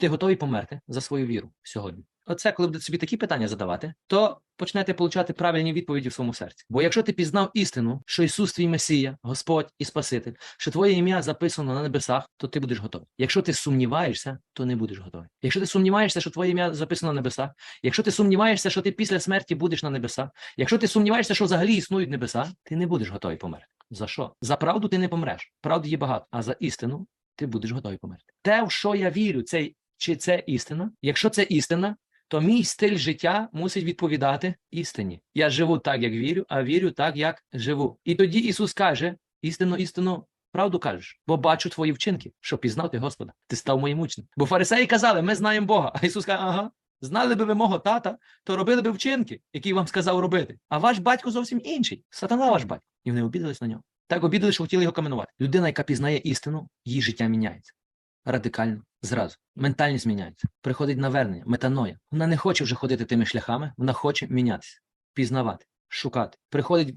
ти готовий померти за свою віру сьогодні? Оце, коли будете собі такі питання задавати, то почнете получати правильні відповіді в своєму серці. Бо якщо ти пізнав істину, що Ісус твій Месія, Господь і Спаситель, що твоє ім'я записано на небесах, то ти будеш готовий. Якщо ти сумніваєшся, то не будеш готовий. Якщо ти сумніваєшся, що твоє ім'я записано на небесах, якщо ти сумніваєшся, що ти після смерті будеш на небесах, якщо ти сумніваєшся, що взагалі існують небеса, ти не будеш готовий померти. За що? За правду ти не помреш. Правди є багато, а за істину ти будеш готовий померти. Те, в що я вірю, це чи це істина? Якщо це істина, то мій стиль життя мусить відповідати істині. Я живу так, як вірю, а вірю так, як живу. І тоді Ісус каже: істину, істину, правду кажеш, бо бачу твої вчинки, що пізнав ти Господа. Ти став моїм учнем. Бо фарисеї казали, ми знаємо Бога. А Ісус каже, ага. Знали би ви мого тата, то робили би вчинки, які вам сказав робити. А ваш батько зовсім інший. Сатана ваш батько. І вони обідались на нього. Так обідали, що хотіли його каменувати. Людина, яка пізнає істину, її життя міняється. Радикально, зразу. Ментальність міняється. Приходить навернення, метаноя. Вона не хоче вже ходити тими шляхами, вона хоче мінятися, пізнавати, шукати. Приходить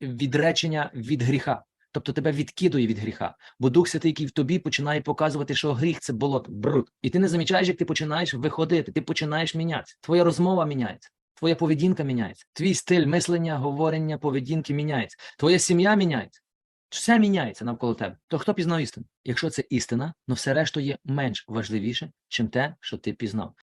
відречення від гріха. Тобто тебе відкидує від гріха, бо Дух Святий, який в тобі починає показувати, що гріх це болото, бруд. І ти не замічаєш, як ти починаєш виходити, ти починаєш мінятися. Твоя розмова міняється, твоя поведінка міняється, твій стиль мислення, говорення, поведінки міняється, твоя сім'я міняється. Все міняється навколо тебе. То хто пізнав істину? Якщо це істина, ну все решту є менш важливіше, чим те, що ти пізнав.